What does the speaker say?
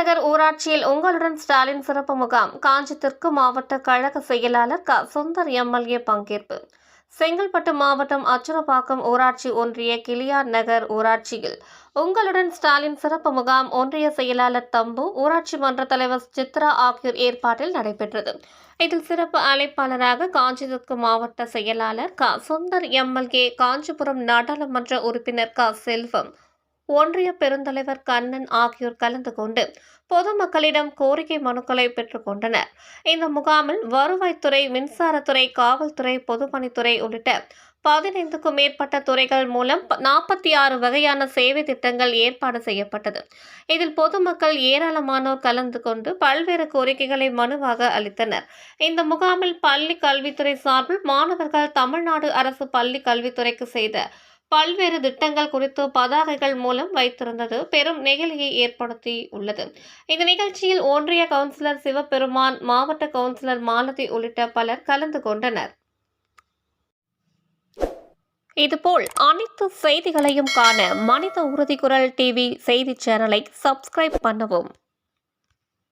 நகர் ஊராட்சியில் உங்களுடன் ஸ்டாலின் சிறப்பு முகாம். காஞ்சி தெற்கு மாவட்ட கழக செயலாளர் க. சுந்தர் எம்எல்ஏ பங்கேற்பு. செங்கல்பட்டு மாவட்டம் அச்சுரப்பாக்கம் ஊராட்சி ஒன்றிய கிளியார் நகர் ஊராட்சியில். உங்களுடன் ஸ்டாலின் சிறப்பு முகாம் ஒன்றிய செயலாளர் தம்பு ஊராட்சி மன்ற தலைவர் சித்ரா ஆகியோர் ஏற்பாட்டில் நடைபெற்றது. இதில் சிறப்பு அழைப்பாளராக காஞ்சி தெற்கு மாவட்ட செயலாளர் க. சுந்தர் எம்எல்ஏ காஞ்சிபுரம் நாடாளுமன்ற உறுப்பினர் க. செல்வம் ஒன்றிய பெருந்தலைவர் கண்ணன் ஆகியோர் கலந்து கொண்டு பொதுமக்களிடம் கோரிக்கை மனுக்களை பெற்றுக்கொண்டனர் இந்த முகாமில் வருவாய்த்துறை மின்சாரத்துறை காவல்துறை பொதுப்பணித்துறை உள்ளிட்ட பதினைந்துக்கும் மேற்பட்ட துறைகள் மூலம் நாற்பத்தி ஆறு வகையான சேவை திட்டங்கள் ஏற்பாடு செய்யப்பட்டது. இதில் பொதுமக்கள் ஏராளமானோர் கலந்து கொண்டு பல்வேறு கோரிக்கைகளை மனுவாக அளித்தனர். இந்த முகாமில் பள்ளி கல்வித்துறை சார்பில் மாணவர்கள் தமிழ்நாடு அரசு பள்ளி கல்வித்துறைக்கு செய்த பல்வேறு திட்டங்கள் குறித்து பதாகைகள் மூலம் வைத்திருந்தது பெரும் நெகிழியை ஏற்படுத்தி உள்ளது. இந்த நிகழ்ச்சியில் ஒன்றிய கவுன்சிலர் சிவபெருமான் மாவட்ட கவுன்சிலர் மாலதி உள்ளிட்ட பலர் கலந்து கொண்டனர். இதுபோல் அனைத்து செய்திகளையும் காண மனித உறுதி குரல் டிவி செய்தி சேனலை சப்ஸ்கிரைப் பண்ணவும்.